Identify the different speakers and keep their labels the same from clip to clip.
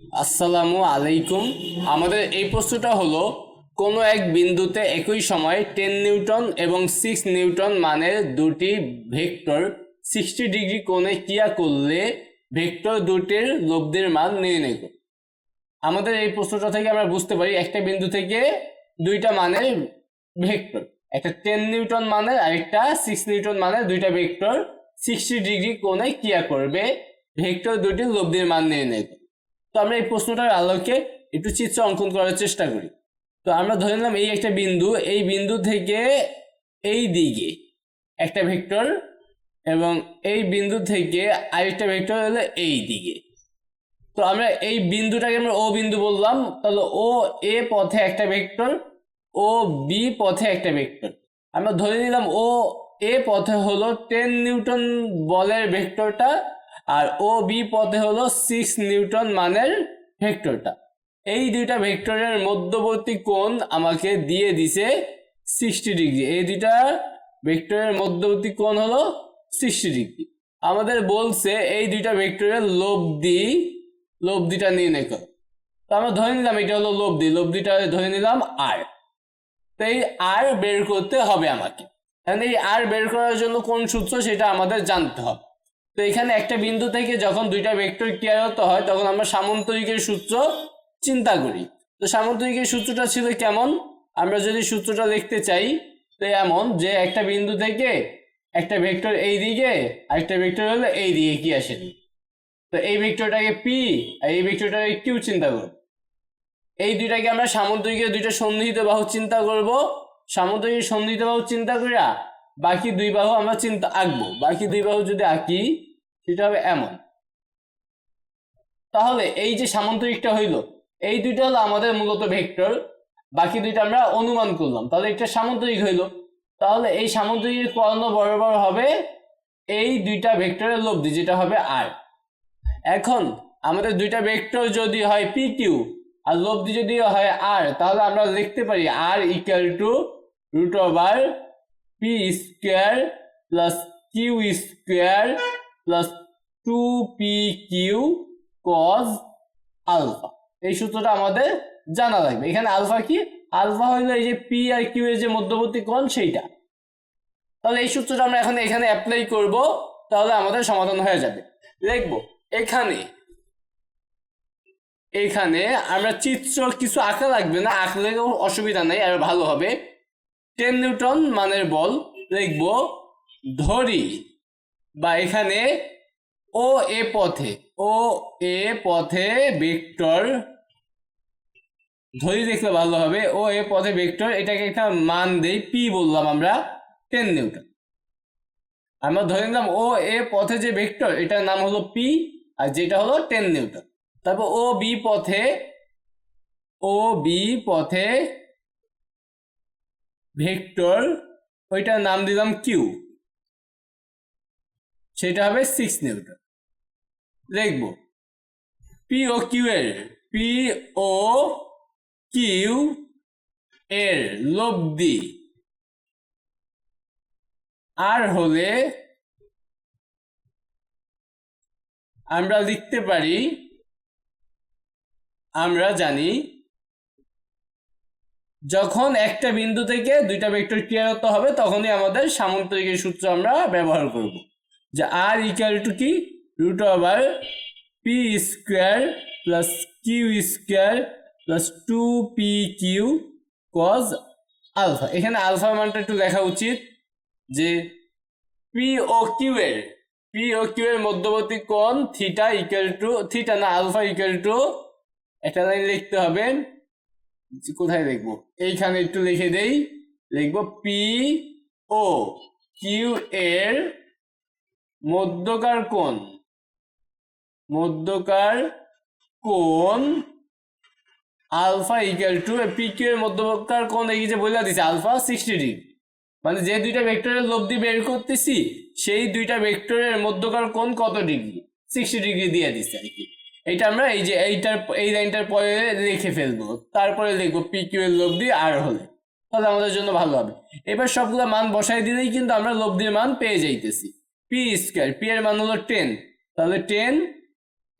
Speaker 1: আসসালামু আলাইকুম। আমাদের এই প্রশ্নটা হলো, কোনো এক বিন্দুতে একই সময় টেন নিউটন এবং সিক্স নিউটন মানের দুটি ভেক্টর সিক্সটি ডিগ্রি কোণে ক্রিয়া করলে ভেক্টর দুটির লব্ধির মান নির্ণয় করুন আমাদের এই প্রশ্নটা থেকে আমরা বুঝতে পারি, একটা বিন্দু থেকে দুইটা মানের ভেক্টর, একটা টেন নিউটন মানের আর একটা সিক্স নিউটন মানের দুইটা ভেক্টর সিক্সটি ডিগ্রি কোণে ক্রিয়া করবে, ভেক্টর দুটির লব্ধির মান নির্ণয় আমরা এই প্রশ্নটার আলোকে একটু চিত্র অঙ্কন করার চেষ্টা করি। তো আমরা ধরে নিলাম এই একটা বিন্দু, এই বিন্দু থেকে এই দিকে একটা ভেক্টর এবং এই বিন্দু থেকে আরেকটা ভেক্টর হলো এই দিকে। তো আমরা এই বিন্দুটাকে আমরা ও বিন্দু বললাম, তাহলে ও এ পথে একটা ভেক্টর, ও বি পথে একটা ভেক্টর। আমরা ধরে নিলাম ও এ পথে হলো টেন নিউটন বলের ভেক্টরটা আর ও বি পথে হলো সিক্স নিউটন মানের ভেক্টরটা। এই দুইটা ভেক্টরের মধ্যবর্তী কোণ আমাকে দিয়ে দিছে সিক্সটি ডিগ্রি এই দুইটা ভেক্টরের মধ্যবর্তী কোণ হলো সিক্সটি ডিগ্রি আমাদের বলছে এই দুইটা ভেক্টরের লব্ধি, লব্ধিটা নির্ণয় করো। তো আমরা ধরে নিলাম এটা হলো লব্ধি, লব্ধিটা ধরে নিলাম আর তো এই আর বের করতে হবে আমাকে। এই আর বের করার জন্য কোন সূত্র সেটা আমাদের জানতে হবে। তো এখানে একটা বিন্দু থেকে যখন দুইটা ভেক্টর ক্রিয়ারত হয়, তখন আমরা সামন্তরিকের সূত্র চিন্তা করি। তো সামন্তরিকের সূত্রটা ছিল কেমন? আমরা যদি সূত্রটা লিখতে চাই, তো এমন যে একটা বিন্দু থেকে একটা ভেক্টর এই দিকে, আরেকটা ভেক্টর হলো এই দিকে কি আসেনি। তো এই ভেক্টরটাকে পি আর এই ভেক্টরটাকে কিউ চিন্তা করব এই দুইটাকে আমরা সামুদ্রিকের দুইটা সন্নিহিত বাহু চিন্তা করব। সামুদ্রিক সন্নিহিত বাহু চিন্তা করিয়া বাকি দুই বাহু আমরা চিন্তা আঁকবো। বাকি দুই বাহু যদি আঁকি সেটা হবে এমন। তাহলে এই যে সামন্তরিকটা হইল, এই দুইটা হলো আমাদের মূলত ভেক্টর, বাকি দুইটা আমরা অনুমান করলাম। তাহলে একটা সামন্তরিক হইল। তাহলে এই সামন্তরিকের কর্ণ বরাবর হবে এই দুইটা ভেক্টরের লব্ধি, যেটা হবে আর এখন আমাদের দুইটা ভেক্টর যদি হয় পি কিউ আর লব্ধি যদি হয় আর তাহলে আমরা লিখতে পারি R equal to root over P square plus Q square plus two P Q cos alpha এই সূত্রটা আমাদের জানা লাগবে। এখানে আলফা কি? আলফা হইল এই যে পি আর কিউ এর যে মধ্যবর্তী কোণ, সেইটা। তাহলে এই সূত্রটা আমরা এখন এখানে অ্যাপ্লাই করব, তাহলে আমাদের সমাধান হয়ে যাবে। লিখব এখানে এখানে আমরা চিত্র কিছু আঁকা লাগবে না, আঁকলেও অসুবিধা নেই, আর ভালো হবে। টেন নিউটন মানের বল লিখব ধরি বা এখানে ও এ পথে, ও এ পথে ভেক্টর, ধরি দেখলে ভালো হবে, ও এ পথে ভেক্টর, এটাকে একটা মান দেই পি বললাম আমরা টেন নিউটন আমরা ধরে নিলাম ও এ পথে যে ভেক্টর, এটার নাম হলো পি আর যেটা হলো টেন নিউটন তারপর ও বি পথে, ও বি পথে ভেক্টর, ওইটার নাম দিলাম কিউ সেটা হবে সিক্স নিউটন। লিখব। পি ও কিউ এর পি ও কিউ এর লব্ধি। আর হলে আমরা লিখতে পারি, আমরা জানি যখন একটা বিন্দু থেকে দুইটা ভেক্টর ক্রিয়ারত হবে, তখনই আমাদের সামন্তরিকের সূত্র আমরা ব্যবহার করব। যে আর ইকুয়াল টু কি? Root over P square plus Q square plus two P Q cos alpha এখানে আলফা মানটা একটু লেখা উচিত যে পি ও কিউ এর পি ও কিউ এর মধ্যবর্তী কোণ থিটা ইকুয়াল টু থিটা না আলফা ইকুয়াল টু একটা লাইন লিখতে হবে। কোথায় লিখব? এইখানে একটু লিখে দেই। লিখব পি ও কিউ এর মধ্যকার কোণ। মধ্যকার কোণ alpha equal to P Q এর মধ্যকার কোণ এই যে বলে দিছে, আলফা সিক্সটি ডিগ্রি মানে যে দুইটা ভেক্টরের লব্ধি বের করতেছি, সেই দুইটা ভেক্টরের মধ্যকার কোণ কত ডিগ্রি সিক্সটি ডিগ্রি দিয়ে দিচ্ছে আর কি। এটা আমরা এই যে এইটার, এই লাইনটার পরে লিখে ফেলব। তারপরে লিখব পি কিউ এর লব্ধি আর হলে। তাহলে আমাদের জন্য ভালো হবে। এবার সবগুলো মান বসাই দিলেই কিন্তু আমরা লব্ধির মান পেয়ে যাইতেছি। পি স্কোয়ার পি এর মান হলো টেন তাহলে টেন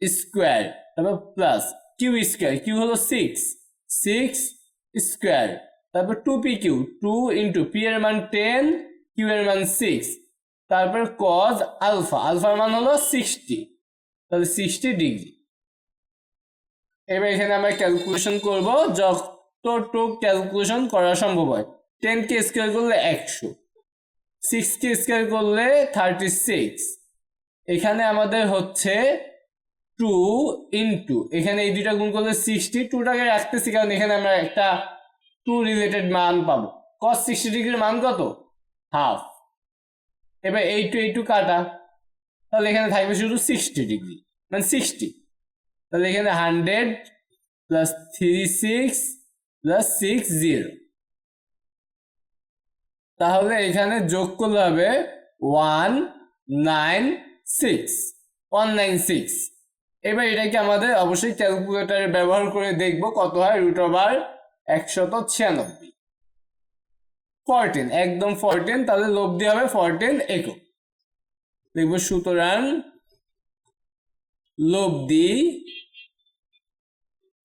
Speaker 1: স্কোয়ার তারপর প্লাস কিউ স্কোয়ার কিউ হলো সিক্স সিক্স স্কোয়ার তারপর two P Q two into P এর মান টেন কিউ এর মান সিক্স তারপর কজ আলফা আলফার মান হলো সিক্সটি তাহলে সিক্সটি ডিগ্রি এবার এখানে আমরা ক্যালকুলেশন করব যতটুক ক্যালকুলেশন করা সম্ভব হয়। টেন কে স্কোয়ার করলে একশো। সিক্স কে স্কোয়ার করলে থার্টি সিক্স। এখানে আমাদের হচ্ছে টু ইন্টু। এখানে এই দুইটা গুণ করলে সিক্সটি। টুটাকে রাখতেছি কারণ এখানে আমরা একটা টু রিলেটেড মান পাবো। কস সিক্সটি ডিগ্রির মান কত? হাফ। এবার এই টু এই টু কাটা। তাহলে এখানে থাকবে শুধু সিক্সটি ডিগ্রি। মানে সিক্সটি। তাহলে এখানে hundred plus three six plus six zero. তাহলে এখানে যোগ করলে হবে one nine six, one nine six. এবার এটাকে আমাদের অবশ্যই ক্যালকুলেটারে ব্যবহার করে দেখব কত হয় রুট ওভার একশত ছিয়ানব্বই। ফরটিন একদম ফরটিন তাহলে দিয়ে হবে ফরটিন একক। দেখব সুতরাং লব্ধি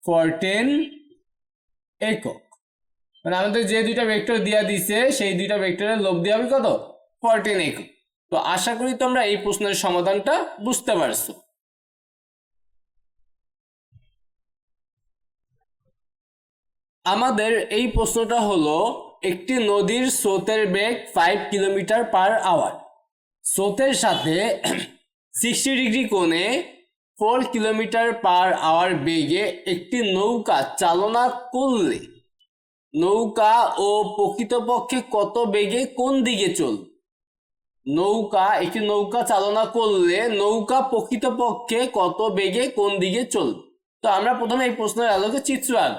Speaker 1: ফরটেন একক। মানে আমাদের যে দুইটা ভেক্টর দিয়া দিছে, সেই দুইটা ভেক্টরের লব্ধি হবে কত? ফরটিন একক তো আশা করি তোমরা এই প্রশ্নের সমাধানটা বুঝতে পারছ। আমাদের এই প্রশ্নটা হলো, একটি নদীর স্রোতের বেগ ফাইভ কিলোমিটার পার আওয়ার স্রোতের সাথে সিক্সটি ডিগ্রি কোণে ফোর কিলোমিটার পার আওয়ার বেগে একটি নৌকা চালনা করলে নৌকা ও প্রকৃতপক্ষে কত বেগে কোন দিকে চল? নৌকা, একটি নৌকা চালনা করলে নৌকা প্রকৃতপক্ষে কত বেগে কোন দিকে চল? তো আমরা প্রথমে এই প্রশ্নের আলোকে চিত্র আঁক।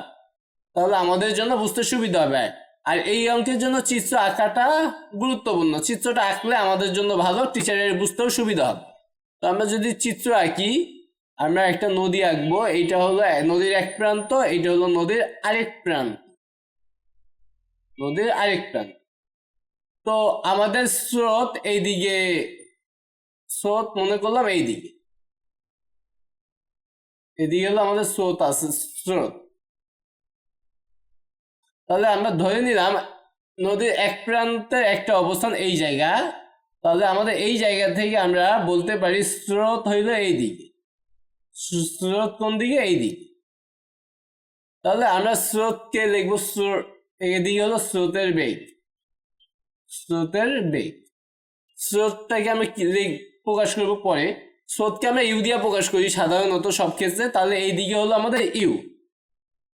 Speaker 1: তাহলে আমাদের জন্য বুঝতে সুবিধা হবে। আর এই অঙ্কের জন্য চিত্র আঁকাটা গুরুত্বপূর্ণ। চিত্রটা আঁকলে আমাদের জন্য ভালো, টিচারের বুঝতেও সুবিধা হবে। তো আমরা যদি চিত্র আঁকি, আমরা একটা নদী আঁকবো। এইটা হলো নদীর এক প্রান্ত, এইটা হলো নদীর আরেক প্রান্ত। নদীর আরেক প্রান্ত। তো আমাদের স্রোত এইদিকে, স্রোত মনে করলাম এইদিকে। এদিকে হলো আমাদের স্রোত আছে, স্রোত। তাহলে আমরা ধরে নিলাম নদীর এক প্রান্তের একটা অবস্থান এই জায়গা। তাহলে আমাদের এই জায়গা থেকে আমরা বলতে পারি স্রোত হইল এই দিকে স্রোত কোন দিকে? এই দিকে তাহলে আমরা স্রোতকে লিখব স্রোত এদিকে হলো স্রোতের বেগ। স্রোতের বেগ। স্রোতটাকে লিখ- প্রকাশ করব পরে। স্রোতকে আমরা ইউ দিয়ে প্রকাশ করি সাধারণত সব ক্ষেত্রে। তাহলে এই দিকে হলো আমাদের ইউ।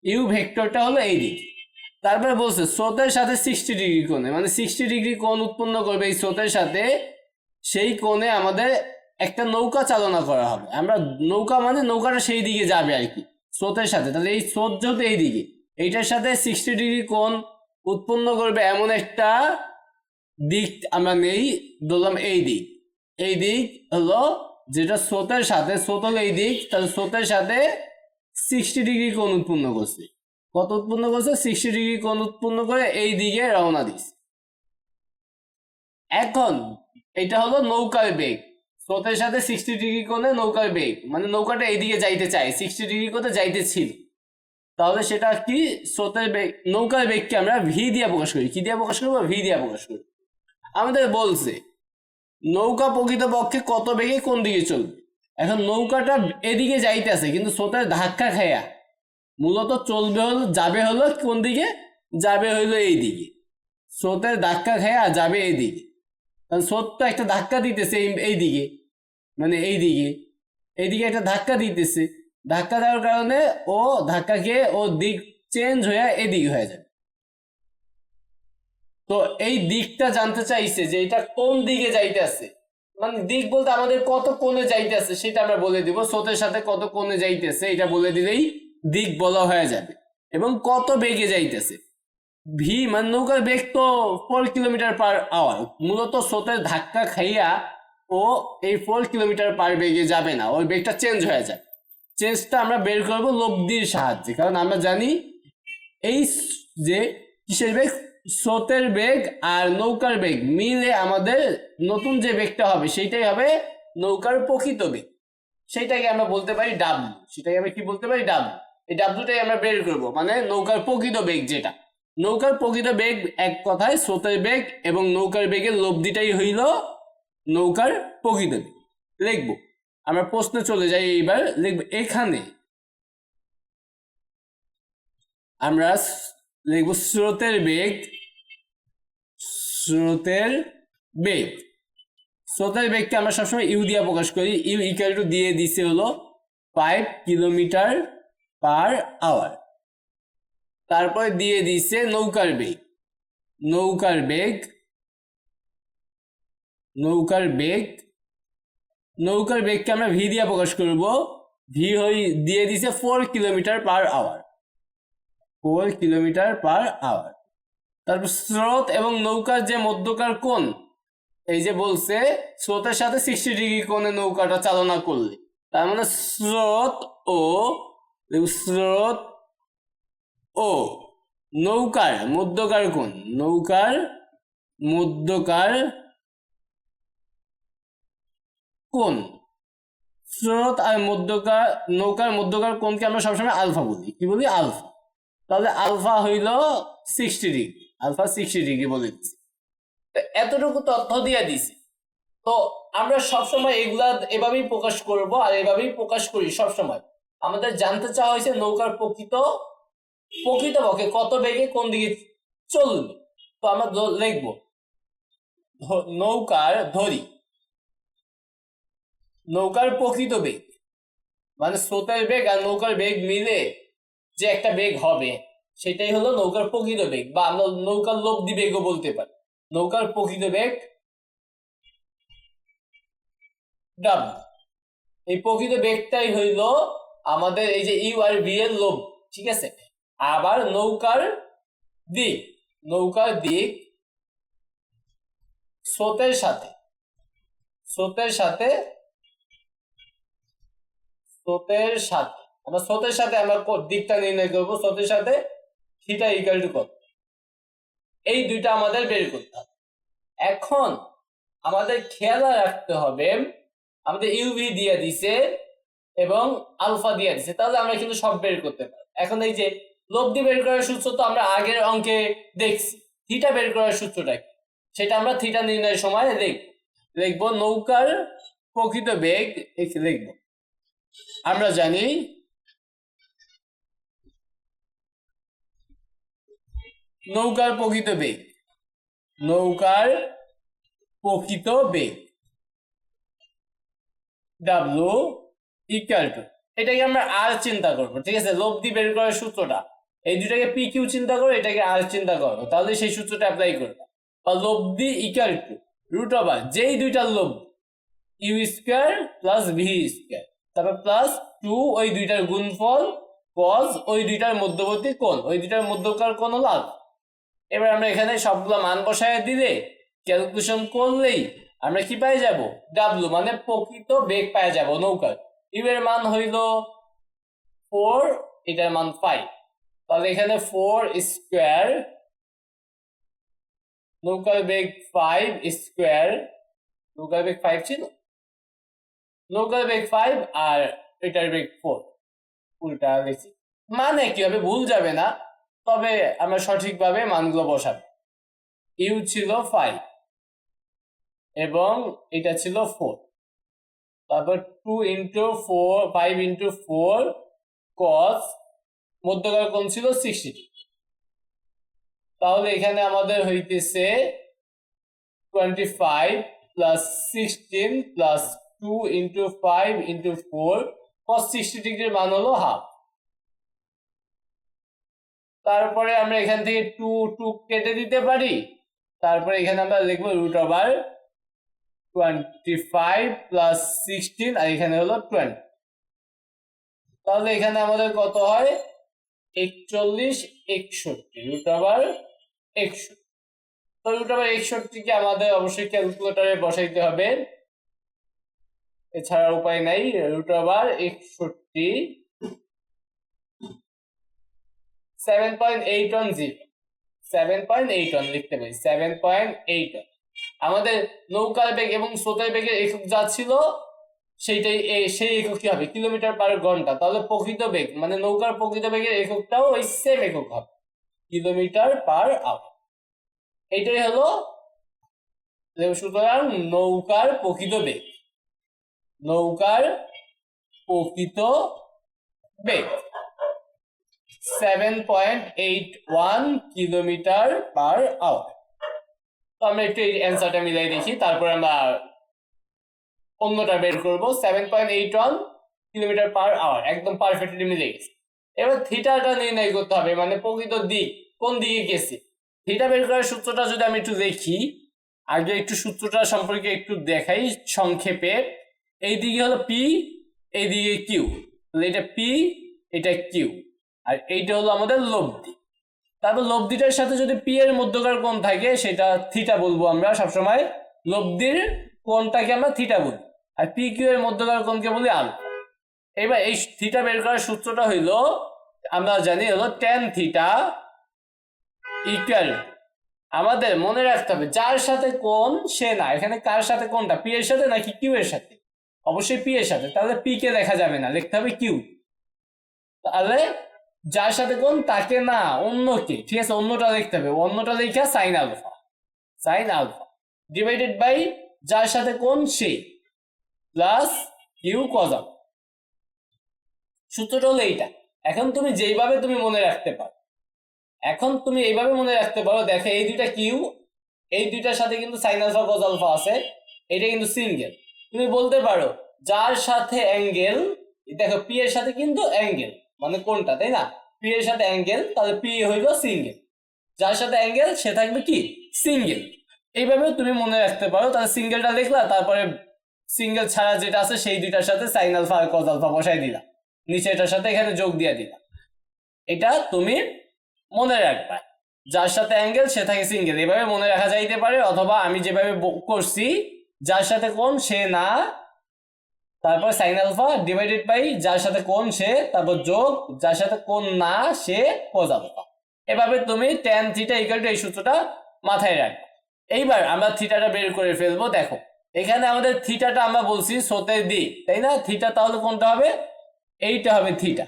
Speaker 1: ইউ ভেক্টরটা হলো এই দিকে। তারপরে বলছে স্রোতের সাথে সিক্সটি ডিগ্রি কোণে। মানে সিক্সটি ডিগ্রি কোণ উৎপন্ন করবে এই স্রোতের সাথে। সেই কোণে আমাদের একটা নৌকা চালনা করা হবে। আমরা নৌকা মানে নৌকাটা সেই দিকে যাবে আর কি, স্রোতের সাথে। তাহলে এই স্রোত যেহেতু এই দিকে এইটার সাথে সিক্সটি ডিগ্রি কোণ উৎপন্ন করবে এমন একটা দিক আমরা নেই, ধরলাম এই দিক। এই দিক হলো যেটা স্রোতের সাথে, স্রোত এই দিক, তাহলে স্রোতের সাথে সিক্সটি ডিগ্রি কোণ উৎপন্ন করছে। কত উৎপন্ন করছে? সিক্সটি ডিগ্রি কোণ উৎপন্ন করে এই দিকে রওনা দিচ্ছে। এখন এটা হলো নৌকার বেগ। স্রোতের সাথে সিক্সটি ডিগ্রি কোণে নৌকার বেগ মানে নৌকাটা এইদিকে যাইতে চায় সিক্সটি ডিগ্রি কোণে যাইতে ছিল। তাহলে সেটা কি? স্রোতের নৌকার বেগকে আমরা ভি দিয়ে প্রকাশ করি। কি দিয়ে প্রকাশ করব? ভি দিয়ে প্রকাশ করি। আমাদের বলছে, নৌকা প্রকৃতপক্ষে কত বেগে কোন দিকে চলবে? এখন নৌকাটা এদিকে যাইতেছে, কিন্তু স্রোতের ধাক্কা খাইয়া মূলত চলবে হলো, যাবে হলো কোন দিকে? যাবে হইল এই দিকে। স্রোতের ধাক্কা খাইয়া যাবে এই দিকে। কারণ স্রোত তো একটা ধাক্কা দিতেছে এই দিকে। মানে এই দিকে। এইদিকে একটা ধাক্কা দিতেছে। ধাক্কা দেওয়ার কারণে ও ধাক্কা খেয়ে ও দিক চেঞ্জ হয়ে এদিকে হয়ে যাবে তো এই দিকটা জানতে চাইছে যে এটা কোন দিকে যাইতেছে? মানে দিক বলতে আমাদের কত কোণে যাইতেছে সেটা আমরা বলে দিব। স্রোতের সাথে কত কোণে যাইতেছে এটা বলে দিলেই দিক বলা হয়ে যাবে। এবং কত বেগে যাইতেছে? ভি মানে নৌকার বেগ তো ফোর কিলোমিটার পার আওয়ার মূলত স্রোতের ধাক্কা খাইয়া ও এই ফোর কিলোমিটার পার বেগে যাবে না। ওই বেগটা চেঞ্জ হয়ে যায়। চেঞ্জটা আমরা বের করব লব্ধির সাহায্যে। কারণ আমরা জানি এই যে কিসের বেগ? স্রোতের বেগ আর নৌকার বেগ মিলে আমাদের নতুন যে বেগটা হবে, সেইটাই হবে নৌকার প্রকৃত বেগ। সেইটাকে আমরা বলতে পারি ডাব্লু সেটাকে আমরা কি বলতে পারি? ডাব্লু এই ডাব্লুটাই আমরা বের করব মানে নৌকার প্রকৃত বেগ যেটা। নৌকার প্রকৃত বেগ এক কথায় স্রোতের বেগ এবং নৌকার বেগের লব্ধিটাই হইল নৌকার প্রকৃত বেগ। লিখব। আমরা প্রশ্নে চলে যাই এইবার। লিখব, এখানে আমরা লিখব স্রোতের বেগ স্রোতের বেগ। স্রোতের বেগকে আমরা সবসময় ইউ দিয়ে প্রকাশ করি। ইউ ইকাল টু দিয়ে দিছে হলো ফাইভ কিলোমিটার পার আওয়ার তারপরে দিয়ে দিছে নৌকার বেগ। নৌকার বেগ নৌকার বেগ নৌকার বেগকে আমরা ভি দিয়ে প্রকাশ করব। ভি হই দিয়ে দিছে four kilometre per hour four kilometre per hour তারপর স্রোত এবং নৌকার যে মধ্যকার কোণ, এই যে বলছে, স্রোতের সাথে সিক্সটি ডিগ্রি কোণে নৌকাটা চালনা করলে। তার মানে স্রোত ও স্রোত ও, নৌকার মধ্যকার কোণ, নৌকার মধ্যকার কোণ স্রোত আর মধ্যকার, নৌকার মধ্যকার কোনকে আমরা সবসময় আলফা বলি। কি বলি? আলফা। তাহলে আলফা হইল sixty degree alpha sixty degree বলে দিচ্ছি। এতটুকু তথ্য দিয়ে দিছি। তো আমরা সবসময় এগুলা এভাবেই প্রকাশ করব আর এভাবেই প্রকাশ করি সবসময়। আমাদের জানতে চাওয়া হয়েছে নৌকার প্রকৃত, প্রকৃতপক্ষে কত বেগে কোন দিকে চলবে। তো আমরা লিখব। নৌকার ধরি। নৌকার প্রকৃত বেগ। মানে স্রোতের বেগ আর নৌকার বেগ মিলে যে একটা বেগ হবে, সেটাই হলো নৌকার প্রকৃত বেগ বা আমরা নৌকার লব্ধি বেগও বলতে পারি। নৌকার প্রকৃত বেগ ডাব্লু এই প্রকৃত বেগটাই হইল আমাদের এই যে ইউ আর বি এর লোভ, ঠিক আছে? আবার নৌকার দিক নৌকার দিক স্রোতের সাথে স্রোতের সাথে স্রোতের সাথে, আমরা স্রোতের সাথে আমরা দিকটা নির্ণয় করব, স্রোতের সাথে থিটা ইকাল টু কত? এই দুইটা আমাদের বের করতে হবে। এখন আমাদের খেয়াল রাখতে হবে, আমাদের ইউভি দিয়ে দিছে এবং আলফা দিয়ে দিছে, তাহলে আমরা কিন্তু সব বের করতে পারি এখন এই যে লব্ধি বের করার সূত্র তো আমরা আগের অঙ্কে দেখছি। থিটা বের করার সূত্রটা কি? সেটা আমরা থিটা নির্ণয়ের সময় লিখব লিখব নৌকার প্রকৃত বেগ লিখব আমরা জানি নৌকার প্রকৃত বেগ। নৌকার প্রকৃত বেগ। ডাব্লু ইকুয়াল টু এটাকে আমরা আর চিন্তা করব, ঠিক আছে? লব্ধি বের করার সূত্রটা। এই দুটাকে পি কিউ চিন্তা করো এটাকে আর চিন্তা করো তাহলে সেই সূত্রটা অ্যাপ্লাই করবে। বা লব্ধি ইকুয়াল টু রুট ওভার যেই দুইটা লব্ধি U square plus V square তারপর প্লাস টু ওই দুইটার গুণফল কজ ওই দুইটার মধ্যবর্তী কোণ। ওই দুইটার মধ্যকার কোণ আলফা এবার আমরা এখানে সবগুলো মান বসায় দিলে ক্যালকুলেশন করলেই আমরা কি পাই যাব? ডাব্লু মানে প্রকৃত বেগ পাই যাব নৌকার। ইউ এর মান হইল ফোর এটার মান ফাইভ তাহলে এখানে ফোর স্কোয়ার নৌকার বেগ ফাইভ স্কোয়ার নৌকার বেগ ফাইভ ছিল। নৌকার বেগ ফাইভ আর এটার বেগ ফোর উল্টা লিখছি মানে কি হবে ভুল যাবে না, তবে আমরা সঠিকভাবে মানগুলো বসাবো। ইউ ছিল ফাইভ এবং এটা ছিল ফোর তারপর two into four five into four cos মধ্যকার কোণ ছিল সিক্সটি তাহলে এখানে আমাদের হইতেছে twenty five plus sixteen plus two into five into four cos sixty ডিগ্রির মান হলো হাফ তারপরে আমরা এখান থেকে টু টু কেটে দিতে পারি। তারপরে এখানে আমরা লিখব root over twenty five plus sixteen আর এখানে হলো টোয়েন্টি তাহলে এখানে আমাদের কত হয়? একচল্লিশ, একষট্টি রুট ওভার একষট্টি। তো রুট ওভার একষট্টিকে আমাদের অবশ্যই ক্যালকুলেটরে বসাইতে হবে। এছাড়া উপায় নাই রুট ওভার একষট্টি seven point eight one zero seven point eight one লিখতে পারি সেভেন পয়েন্ট এইট ওয়ান আমাদের নৌকার বেগ এবং স্রোতের বেগের একক যা ছিল, সেইটাই সেই একক কি হবে? কিলোমিটার পার ঘণ্টা। তাহলে প্রকৃত বেগ মানে নৌকার প্রকৃত বেগের এককটাও ওই সেম একক হবে, কিলোমিটার পার আওয়ার এইটাই হলো, সুতরাং নৌকার প্রকৃত বেগ। নৌকার প্রকৃত বেগ seven point eight one kilometre per hour তো আমরা একটু এই অ্যান্সারটা মিলাই দেখি, তারপর আমরা অন্যটা বের করব seven point eight one kilometre per hour একদম পারফেক্টলি মিলে গেছে। এবার থিটাটা নির্ণয় করতে হবে মানে প্রকৃত দিক, কোন দিকে গেছে? থিটা বের করার সূত্রটা যদি আমি একটু দেখি, আগে একটু সূত্রটা সম্পর্কে একটু দেখাই সংক্ষেপে। এই দিকে হলো পি এই দিকে কিউ এটা পি এটা কিউ আর এইটা হলো আমাদের লব্ধি। তারপর লব্ধিটার সাথে যদি পি এর মধ্যকার কোণ থাকে, সেটা থিটা বলব আমরা সবসময়। লব্ধির কোণটাকে আমরা থিটা বলি। আর পি কিউ এর মধ্যকার কোণকে বলি আলফা এবার এই থিটা বের করার সূত্রটা হইল, আমরা জানি হলো টেন থিটা ইকুয়াল আমাদের মনে রাখতে হবে, যার সাথে কোন সে না। এখানে কার সাথে কোনটা পি এর সাথে নাকি কিউ এর সাথে? অবশ্যই পি এর সাথে, তাহলে পি কে দেখা যাবে না, লিখতে হবে কিউ তাহলে যার সাথে কোন তাকে না, অন্যকে, ঠিক আছে, অন্যটা লিখতে হবে, অন্যটা লেখা sine alpha sine alpha divided by যার সাথে কোন সে প্লাস কিউ কজ সূত্রটা হলো এইটা। এখন তুমি যেইভাবে তুমি মনে রাখতে পারো, এখন তুমি এইভাবে মনে রাখতে পারো, দেখো এই দুইটা কিউ এই দুইটার সাথে কিন্তু সাইন আলফা কজ আলফা আছে এটা কিন্তু সিঙ্গেল। তুমি বলতে পারো, যার সাথে অ্যাঙ্গেল দেখো পি এর সাথে কিন্তু অ্যাঙ্গেল মানে কোনটা, তাই না? পি এর সাথে অ্যাঙ্গেল তাহলে পি হইল সিঙ্গেল যার সাথে অ্যাঙ্গেল সে থাকবে কি? সিঙ্গেল এইভাবেও তুমি মনে রাখতে পারো, তাহলে সিঙ্গেলটা লিখলা তারপরে সিঙ্গেল ছাড়া যেটা আছে, সেই দুইটার সাথে সাইন আলফা আর কজ আলফা বসাই দিলা। নিচে এটার সাথে এখানে যোগ দিয়ে দিলা। এটা তুমি মনে রাখবা। যার সাথে অ্যাঙ্গেল সে থাকে সিঙ্গেল এভাবে মনে রাখা যাইতে পারে, অথবা আমি যেভাবে করছি যার সাথে কোন সে না, তারপর সাইন আলফা ডিভাইডেড বাই যার সাথে কোন সে, তারপর যোগ, যার সাথে কোন না, সে কোজ আলফা এভাবে তুমি টেন থিটা ইকুয়াল টু এই সূত্রটা মাথায় রাখবে। এইবার আমরা থিটাটা বের করে ফেলব, দেখো। এখানে আমাদের থিটাটা আমরা বলছি স্রোতের দিক, তাই না? থিটা তাহলে কোনটা হবে? এইটা হবে থিটা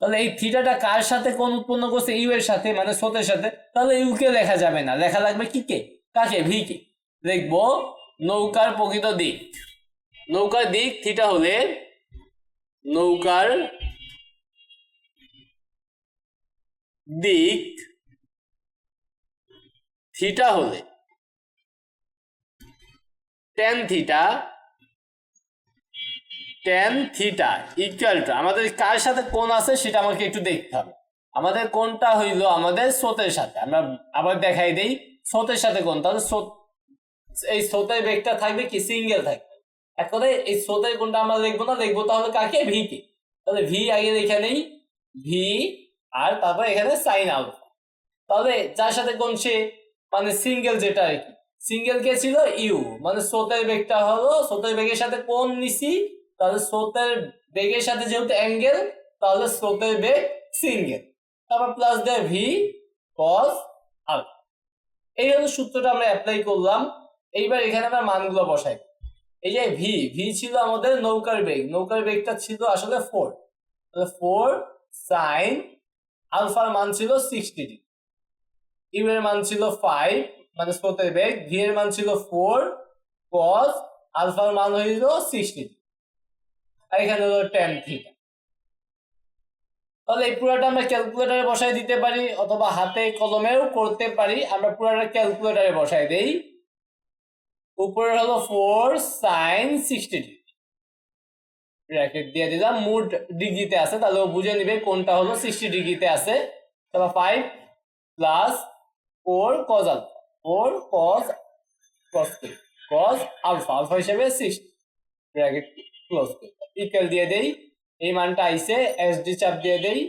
Speaker 1: তাহলে এই থিটাটা কার সাথে কোন উৎপন্ন করছে? ইউ এর সাথে মানে স্রোতের সাথে। তাহলে ইউ কে লেখা যাবে না। লেখা লাগবে কি কে? কাকে? ভি কে। দেখব নৌকার প্রকৃত দিক। নৌকার দিক থিটা হলে নৌকার দিক থিটা হলে tan theta tan theta equal to আমাদের কার সাথে কোন আছে সেটা আমাকে একটু দেখতে হবে। আমাদের কোনটা হইল আমাদের স্রোতের সাথে, আমরা আবার দেখাই দেই, স্রোতের সাথে কোন তাহলে স্রোত এই স্রোতের বেগটা থাকবে কি? সিঙ্গেল থাকবে। এক কথায় এই স্রোতের কোনটা আমরা লিখব না? লিখব তাহলে কাকে? ভি কে। তাহলে ভি আগে লেখা নেই ভি আর তারপর এখানে সাইন আলফা তাহলে যার সাথে কোন সে? মানে সিঙ্গেল যেটা আর কি। সিঙ্গেল কে ছিল ইউ মানে স্রোতের বেগটা হলো স্রোতের বেগের সাথে কোন নিছি? তাহলে স্রোতের বেগের সাথে যেহেতু অ্যাঙ্গেল তাহলে স্রোতের বেগ সিঙ্গেল তারপর প্লাস দেয় ভি কস আলফা এই হলো সূত্রটা আমরা অ্যাপ্লাই করলাম। এইবার এখানে আমরা মানগুলো বসাই। এই যে ভি ভি ছিল আমাদের নৌকার বেগ। নৌকার বেগটা ছিল আসলে ফোর ফোর সাইন আলফার মান ছিল সিক্সটি ইউ এর মান ছিল ফাইভ মানে স্রোতের বেগ। ভি এর মান ছিল ফোর কস আলফার মান হয়েছিল সিক্সটি আর এখানে হলো টেন থিটা তাহলে এই পুরোটা আমরা ক্যালকুলেটারে বসাই দিতে পারি, অথবা হাতে কলমেও করতে পারি। আমরা পুরোটা ক্যালকুলেটারে বসাই দেই। উপরে হলো four sine sixty degree bracket দিয়ে দিলাম মুড ডিগ্রিতে আছে, তাহলে বুঝে নিবে কোনটা হলো সিক্সটি ডিগ্রিতে আছে। তারপর five plus four cos alpha four cos cos cos alpha alpha হিসেবে সিক্সটি ব্র্যাকেট ক্লোজ করি ইকুয়াল দিয়ে দেই, এই মানটা আইসে এস ডি চাপ দিয়ে দেই,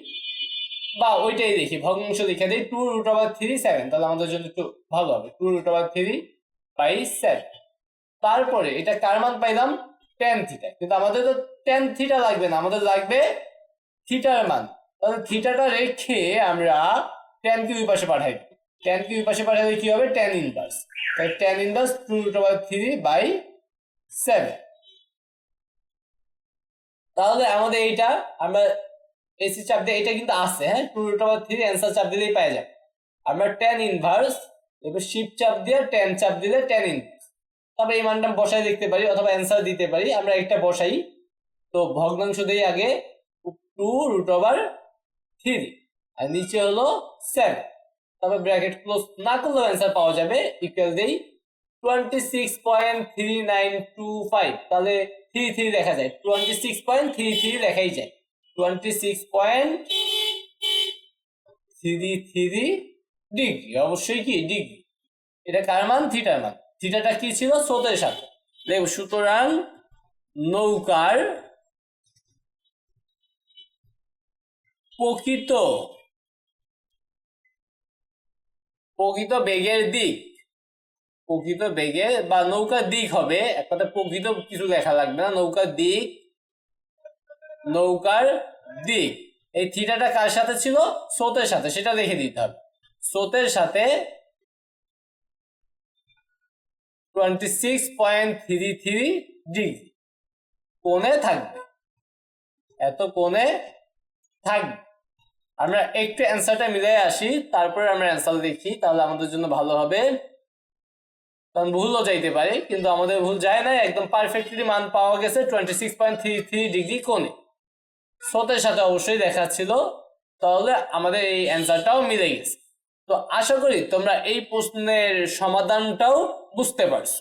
Speaker 1: বা ওইটাই দেখি, ভগ্নাংশ লিখে দেই two root over three seven তাহলে আমাদের জন্য একটু ভালো হবে। Two root over three by seven তারপরে এটা কার মান পাইলাম? টেন থিটা কিন্তু আমাদের তো টেন থিটা লাগবে না, আমাদের লাগবে থিটার মান। তাহলে থিটাটা রেখে আমরা টেন কি ওই পাশে পাঠাই। টেন কি ওই পাশে পাঠালে কি হবে? টেন ইনভার্স তাই ten inverse two root over three by seven তাহলে আমাদের এইটা, আমরা এসি চাপ দিয়ে এটা কিন্তু আছে হ্যাঁ? Two root over three answer চাপ দিলেই পাওয়া যাবে আমরা টেন ইনভার্স এরপর শিফট চাপ দিয়ে টেন চাপ দিলে টেন ইনভার্স তবে এই মানটা বসাই দেখতে পারি অথবা অ্যান্সার দিতে পারি। আমরা একটা বসাই। তো ভগ্নাংশ দিই আগে টু রুট ওভার থ্রি আর নিচে হলো সেভেন তবে ব্র্যাকেট ক্লোজ না করলেও অ্যান্সার পাওয়া যাবে। ইকুয়াল দেই twenty six point three nine two five তাহলে থ্রি থ্রি লেখা যায়। Twenty six point three three লেখাই যায়। Twenty six point three three degree অবশ্যই কি? ডিগ্রি এটা কার মান? থিটার মান। থিটাটা কি ছিল? স্রোতের সাথে। দেখো, সুতরাং নৌকার প্রকৃত প্রকৃত বেগের দিক, প্রকৃত বেগের বা নৌকার দিক হবে। এক কথা প্রকৃত কিছু লেখা লাগবে না। নৌকার দিক নৌকার দিক। এই থিটাটা কার সাথে ছিল? স্রোতের সাথে। সেটা লিখে দিতে হবে। স্রোতের সাথে twenty six point three three degree কোণে থাকবে। এত কোণে থাকবে। আমরা একটু অ্যান্সারটা মিলে আসি, তারপরে আমরা অ্যান্সার দেখি, তাহলে আমাদের জন্য ভালো হবে। কারণ ভুলও যাইতে পারে, কিন্তু আমাদের ভুল যায় না একদম পারফেক্টলি মান পাওয়া গেছে twenty six point three three degree কোণে। স্রোতের সাথে অবশ্যই দেখাচ্ছিল তাহলে আমাদের এই অ্যান্সারটাও মিলে গেছে। তো আশা করি তোমরা এই প্রশ্নের সমাধানটাও বুঝতে পারছ।